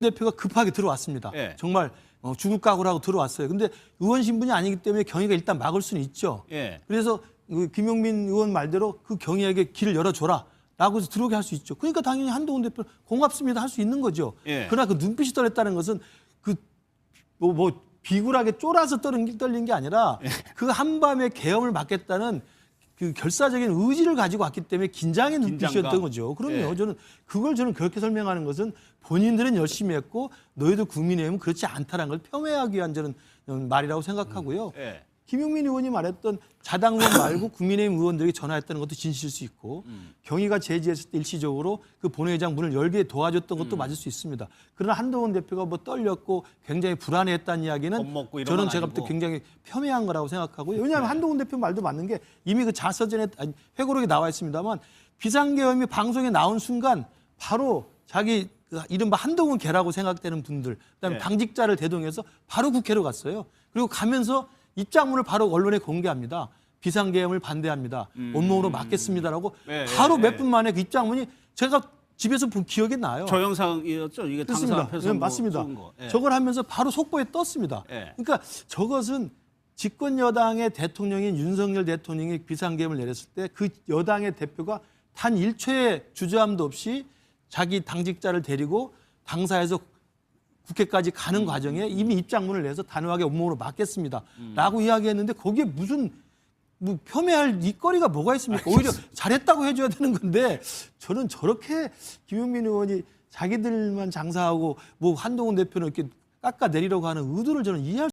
대표가 급하게 들어왔습니다. 예. 정말 어, 죽을 각오라고 들어왔어요. 근데 의원 신분이 아니기 때문에 경위가 일단 막을 수는 있죠. 예. 그래서 그 김용민 의원 말대로 그 경위에게 길을 열어줘라. 라고 해서 들어오게 할 수 있죠. 그러니까 당연히 한동훈 대표 고맙습니다 할 수 있는 거죠. 예. 그러나 그 눈빛이 떨렸다는 것은 그 뭐, 뭐 비굴하게 쫄아서 떨린, 게- 떨린 게 아니라 예. 그 한밤에 계엄을 막겠다는 그 결사적인 의지를 가지고 왔기 때문에 긴장의 눈빛이었던. 거죠. 그럼요. 예. 저는 그걸 저는 그렇게 설명하는 것은 본인들은 열심히 했고 너희들 국민의힘은 그렇지 않다는 걸 폄훼하기 위한 저는 말이라고 생각하고요. 예. 김용민 의원이 말했던 자당론 말고 국민의힘 의원들에게 전화했다는 것도 진실일 수 있고 음. 경위가 제지했을 때 일시적으로 그 본회의장 문을 열게 도와줬던 음. 것도 맞을 수 있습니다. 그러나 한동훈 대표가 뭐 떨렸고 굉장히 불안해했다는 이야기는 저는 건 제가 볼 때. 굉장히 폄훼한 거라고 생각하고요. 왜냐하면 네. 한동훈 대표 말도 맞는 게 이미 그 자서전에 아니, 회고록에 나와 있습니다만 비상계엄이 방송에 나온 순간 바로 자기 그 이른바 한동훈 개라고 생각되는 분들 그다음에 네. 당직자를 대동해서 바로 국회로 갔어요. 그리고 가면서 입장문을 바로 언론에 공개합니다. 비상계엄을 반대합니다. 온몸으로 막겠습니다라고 음. 네, 바로 네, 몇 네. 분 만에 그 입장문이 제가 집에서 본 기억이 나요. 저 영상이었죠. 이게 당사. 앞에서 네, 뭐 맞습니다. 예. 저걸 하면서 바로 속보에 떴습니다. 예. 그러니까 저것은 집권 여당의 대통령인 윤석열 대통령이 비상계엄을 내렸을 때 그 여당의 대표가 단 1초의 주저함도 없이 자기 당직자를 데리고 당사에서 국회까지 가는 과정에 이미 입장문을 내서 단호하게 온몸으로 막겠습니다.라고 이야기했는데 거기에 무슨 뭐 폄훼할 이거리가 뭐가 있습니까? 오히려 잘했다고 해줘야 되는 건데 저는 저렇게 김용민 의원이 자기들만 장사하고 뭐 한동훈 대표는 이렇게 깎아내리려고 하는 의도를 저는 이해할